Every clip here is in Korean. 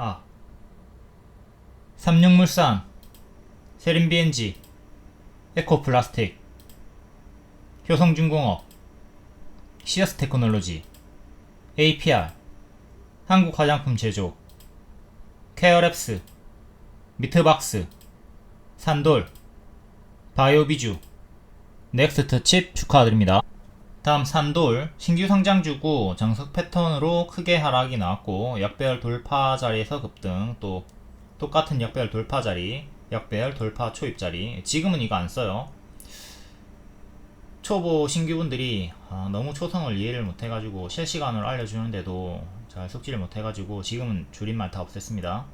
아 삼육물산 세린비엔지 에코플라스틱 효성중공업 시어스 테크놀로지 APR 한국화장품 제조 케어랩스 미트박스 산돌 바이오비주 넥스트 칩 축하드립니다. 다음 산돌 신규 상장주고 정석 패턴으로 크게 하락이 나왔고 역배열 돌파 자리에서 급등 또 똑같은 역배열 돌파 자리 역배열 돌파 초입 자리. 지금은 이거 안 써요. 초보 신규분들이 아, 너무 초성을 이해를 못해가지고 실시간으로 알려주는데도 잘 숙지를 못해가지고 지금은 줄임말 다 없앴습니다.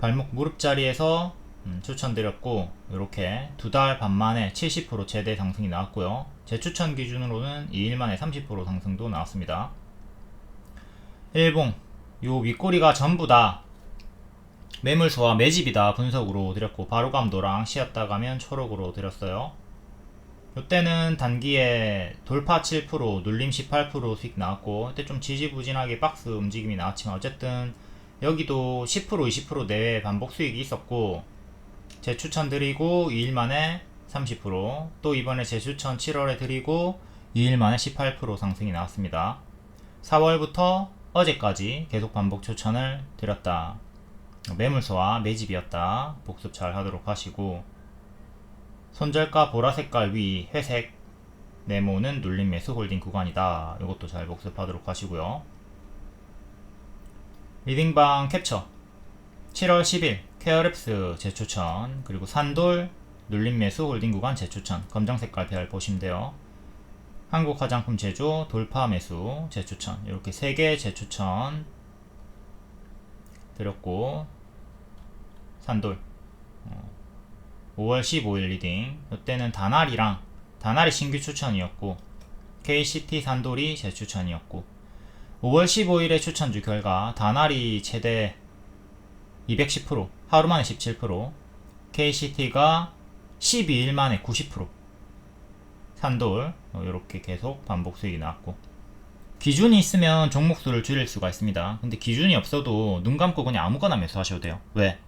발목 무릎 자리에서 음, 추천드렸고 이렇게 두 달 반 만에 70% 최대 상승이 나왔고요. 제 추천 기준으로는 2일 만에 30% 상승도 나왔습니다. 일봉 요 윗꼬리가 전부 다 매물소와 매집이다 분석으로 드렸고 바로감도랑 쉬었다 가면 초록으로 드렸어요. 이때는 단기에 돌파 7% 눌림 18% 수익 나왔고 이때 좀 지지부진하게 박스 움직임이 나왔지만 어쨌든 여기도 10% 20% 내외 반복 수익이 있었고 재추천 드리고 2일 만에 30%또 이번에 재추천 7월에 드리고 2일 만에 18% 상승이 나왔습니다. 4월부터 어제까지 계속 반복 추천을 드렸다. 매물소와 매집이었다. 복습 잘 하도록 하시고 손절가 보라 색깔 위 회색 네모는 눌림 매수 홀딩 구간이다. 이것도 잘 복습하도록 하시고요. 리딩방 캡처 7월 10일 케어랩스 재추천 그리고 산돌 눌림 매수 홀딩 구간 재추천 검정 색깔 별 보시면 돼요. 한국 화장품 제조 돌파 매수 재추천. 이렇게 3개 재추천 드렸고 산돌. 어, 5월 15일 리딩. 이때는 다나리랑 다나리 신규 추천이었고 KCT 산돌이 재추천이었고 5월 15일의 추천주 결과 다나리 최대 210% 하루 만에 17% KCT가 12일 만에 90% 산돌 이렇게 계속 반복 수익이 나왔고 기준이 있으면 종목 수를 줄일 수가 있습니다. 근데 기준이 없어도 눈 감고 그냥 아무거나 매수하셔도 돼요. 왜?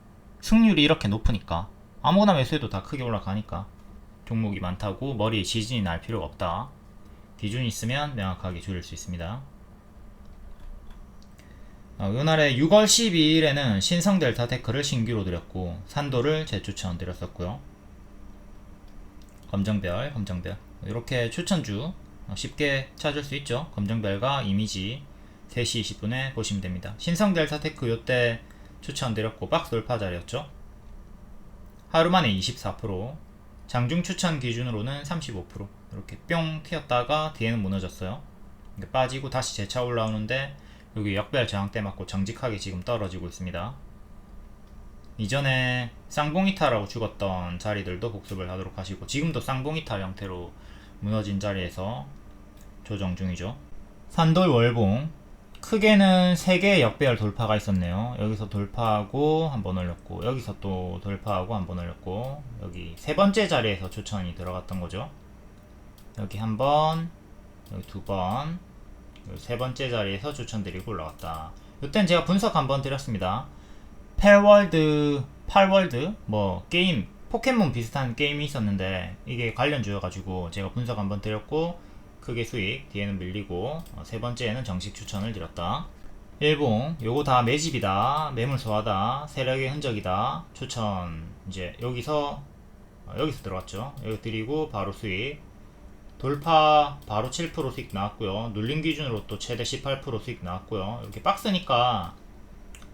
승률이 이렇게 높으니까. 아무거나 매수해도 다 크게 올라가니까. 종목이 많다고 머리에 지진이 날 필요가 없다. 기준이 있으면 명확하게 줄일 수 있습니다. 어, 이날에 6월 12일에는 신성 델타 테크를 신규로 드렸고 산도를 재추천 드렸었고요. 검정별, 검정별 이렇게 추천주 어, 쉽게 찾을 수 있죠. 검정별과 이미지 3시 20분에 보시면 됩니다. 신성 델타 테크 요때 추천 드렸고 박스 돌파 자리였죠. 하루 만에 24% 장중 추천 기준으로는 35% 이렇게 뿅 튀었다가 뒤에는 무너졌어요. 빠지고 다시 재차 올라오는데 여기 역별 저항대 맞고 정직하게 지금 떨어지고 있습니다. 이전에 쌍봉이탈하고 죽었던 자리들도 복습을 하도록 하시고 지금도 쌍봉이탈 형태로 무너진 자리에서 조정 중이죠. 산돌 월봉 크게는 3개의 역배열 돌파가 있었네요. 여기서 돌파하고 한번 올렸고 여기서 또 돌파하고 한번 올렸고 여기 세 번째 자리에서 추천이 들어갔던 거죠. 여기 한 번, 여기 두 번, 세 번째 자리에서 추천드리고 올라왔다. 이땐 제가 분석 한번 드렸습니다. 팔월드, 팔월드, 뭐, 게임, 포켓몬 비슷한 게임이 있었는데, 이게 관련주여가지고 제가 분석 한번 드렸고, 크게 수익, 뒤에는 밀리고, 어, 세 번째에는 정식 추천을 드렸다. 일봉, 요거 다 매집이다, 매물소하다, 세력의 흔적이다, 추천, 이제 여기서, 어, 여기서 들어갔죠. 여기 드리고, 바로 수익, 돌파 바로 7% 수익 나왔고요. 눌림 기준으로 또 최대 18% 수익 나왔고요. 이렇게 박스니까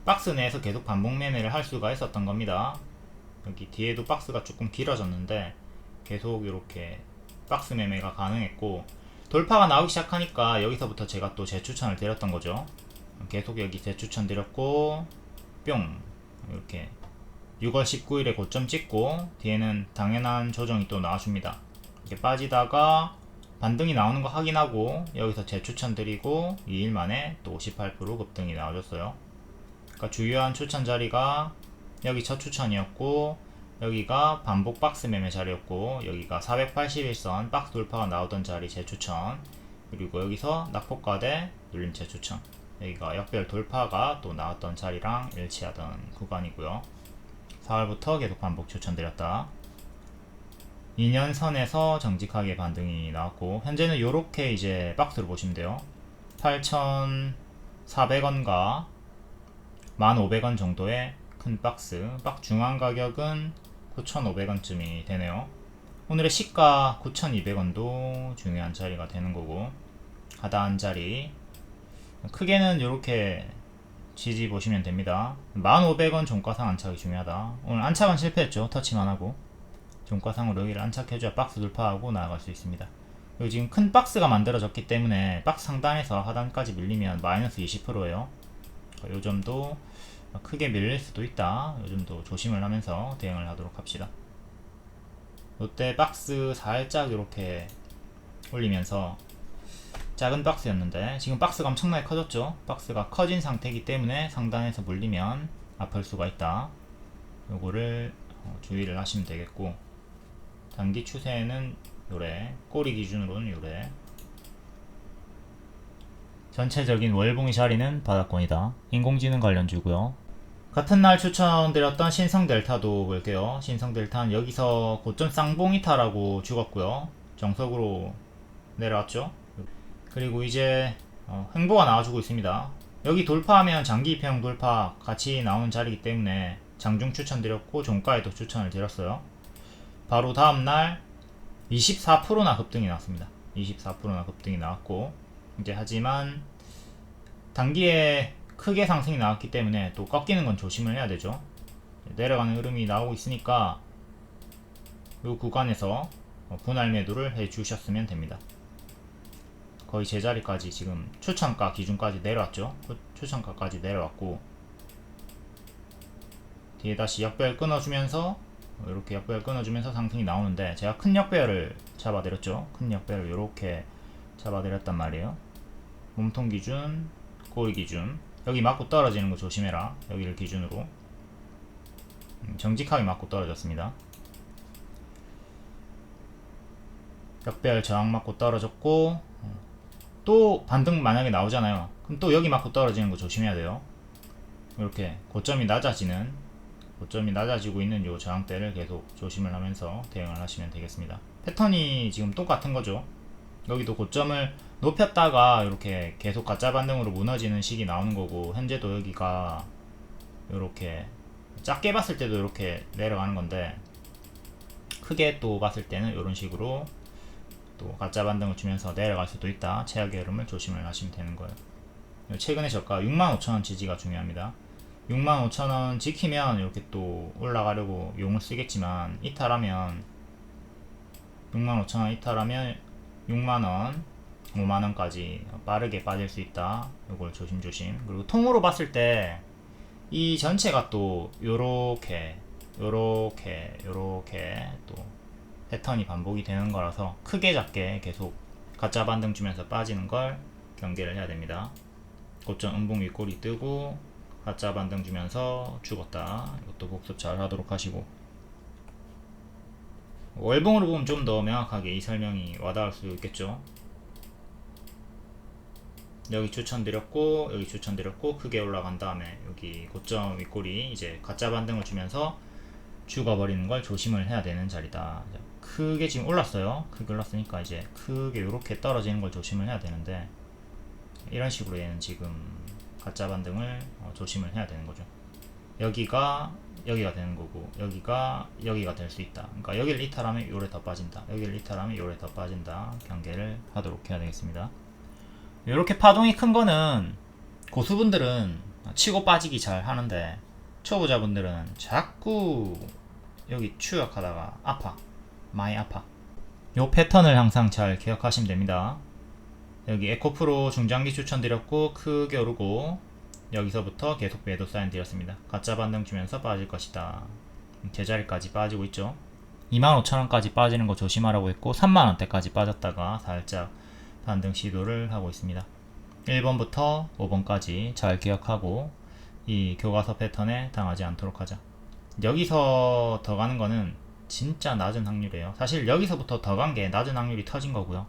박스 내에서 계속 반복 매매를 할 수가 있었던 겁니다. 여기 뒤에도 박스가 조금 길어졌는데 계속 이렇게 박스 매매가 가능했고 돌파가 나오기 시작하니까 여기서부터 제가 또 재추천을 드렸던 거죠. 계속 여기 재추천 드렸고 뿅 이렇게 6월 19일에 고점 찍고 뒤에는 당연한 조정이 또 나와줍니다. 이렇게 빠지다가 반등이 나오는 거 확인하고 여기서 재추천 드리고 2일 만에 또 58% 급등이 나와줬어요. 그러니까 주요한 추천 자리가 여기 첫 추천이었고 여기가 반복 박스 매매 자리였고 여기가 481선 박스 돌파가 나오던 자리 재추천 그리고 여기서 낙폭과대 눌림 재추천 여기가 역별 돌파가 또 나왔던 자리랑 일치하던 구간이고요. 4월부터 계속 반복 추천드렸다. 2년 선에서 정직하게 반등이 나왔고 현재는 이렇게 이제 박스로 보시면 돼요. 8,400원과 1,500원 정도의 큰 박스. 박 중앙 가격은 9,500원쯤이 되네요. 오늘의 시가 9,200원도 중요한 자리가 되는 거고 하단한 자리 크게는 이렇게 지지 보시면 됩니다. 1,500원 종가상 안착이 중요하다. 오늘 안착은 실패했죠. 터치만 하고 종가상으로 여기를 안착해줘야 박스 돌파하고 나아갈 수 있습니다. 그리고 지금 큰 박스가 만들어졌기 때문에 박스 상단에서 하단까지 밀리면 마이너스 20%예요. 요 점도 크게 밀릴 수도 있다. 요 점도 조심을 하면서 대응을 하도록 합시다. 롯데 박스 살짝 이렇게 올리면서 작은 박스였는데 지금 박스가 엄청나게 커졌죠 박스가 커진 상태이기 때문에 상단에서 물리면 아플 수가 있다 요거를 어, 주의를 하시면 되겠고 단기 추세는 요래 꼬리 기준으로는 요래 전체적인 월봉의 자리는 바닥권이다 인공지능 관련주고요 같은 날 추천드렸던 신성 델타도 볼게요. 신성 델타는 여기서 고점 쌍봉이 타라고 죽었고요. 정석으로 내려왔죠. 그리고 이제 어, 횡보가 나와주고 있습니다. 여기 돌파하면 장기 입형 돌파 같이 나오는 자리이기 때문에 장중 추천드렸고 종가에도 추천을 드렸어요. 바로 다음날 24%나 급등이 나왔습니다. 24%나 급등이 나왔고 이제 하지만 단기에 크게 상승이 나왔기 때문에 또 꺾이는 건 조심을 해야 되죠. 내려가는 흐름이 나오고 있으니까 이 구간에서 분할 매도를 해 주셨으면 됩니다. 거의 제자리까지 지금 추천가 기준까지 내려왔죠. 추천가까지 내려왔고 뒤에 다시 역별 끊어주면서 이렇게 역별 끊어주면서 상승이 나오는데 제가 큰 역별을 잡아드렸죠. 큰 역별을 이렇게 잡아드렸단 말이에요. 몸통 기준, 꼬리 기준 여기 맞고 떨어지는 거 조심해라. 여기를 기준으로. 음, 정직하게 맞고 떨어졌습니다. 역별 저항 맞고 떨어졌고 어, 또 반등 만약에 나오잖아요. 그럼 또 여기 맞고 떨어지는 거 조심해야 돼요. 이렇게 고점이 낮아지는 고점이 낮아지고 있는 요 저항대를 계속 조심을 하면서 대응을 하시면 되겠습니다. 패턴이 지금 똑같은 거죠. 여기도 고점을 높였다가 이렇게 계속 가짜 반등으로 무너지는 식이 나오는 거고 현재도 여기가 이렇게 작게 봤을 때도 이렇게 내려가는 건데 크게 또 봤을 때는 이런 식으로 또 가짜 반등을 주면서 내려갈 수도 있다 최악의 흐름을 조심을 하시면 되는 거예요 최근에 저가 65,000원 지지가 중요합니다 65,000원 지키면 이렇게 또 올라가려고 용을 쓰겠지만 이탈하면 65,000원 이탈하면 6만원 5만원까지 빠르게 빠질 수 있다. 이걸 조심조심. 그리고 통으로 봤을 때 이 전체가 또 요렇게 요렇게 요렇게 또 패턴이 반복이 되는 거라서 크게 작게 계속 가짜 반등 주면서 빠지는 걸 경계를 해야 됩니다. 고점 음봉 윗골이 뜨고 가짜 반등 주면서 죽었다 이것도 복습 잘 하도록 하시고 월봉으로 보면 좀 더 명확하게 이 설명이 와닿을 수 있겠죠. 여기 추천드렸고 여기 추천드렸고 크게 올라간 다음에 여기 고점 윗골이 이제 가짜 반등을 주면서 죽어버리는 걸 조심을 해야 되는 자리다. 크게 지금 올랐어요. 크게 올랐으니까 이제 크게 이렇게 떨어지는 걸 조심을 해야 되는데 이런 식으로 얘는 지금 가짜 반등을 어, 조심을 해야 되는 거죠. 여기가 여기가 되는 거고 여기가 여기가 될 수 있다. 그러니까 여기를 이탈하면 요래 더 빠진다. 여기를 이탈하면 요래 더 빠진다. 경계를 하도록 해야 되겠습니다. 이렇게 파동이 큰 거는 고수분들은 치고 빠지기 잘 하는데 초보자분들은 자꾸 여기 추격하다가 아파. 많이 아파. 요 패턴을 항상 잘 기억하시면 됩니다. 여기 에코프로 중장기 추천드렸고 크게 오르고 여기서부터 계속 매도 사인 드렸습니다. 가짜 반등 주면서 빠질 것이다. 제자리까지 빠지고 있죠. 25,000원까지 빠지는 거 조심하라고 했고 3만원대까지 빠졌다가 살짝 반등 시도를 하고 있습니다. 1번부터 5번까지 잘 기억하고 이 교과서 패턴에 당하지 않도록 하자. 여기서 더 가는 거는 진짜 낮은 확률이에요. 사실 여기서부터 더 간 게 낮은 확률이 터진 거고요.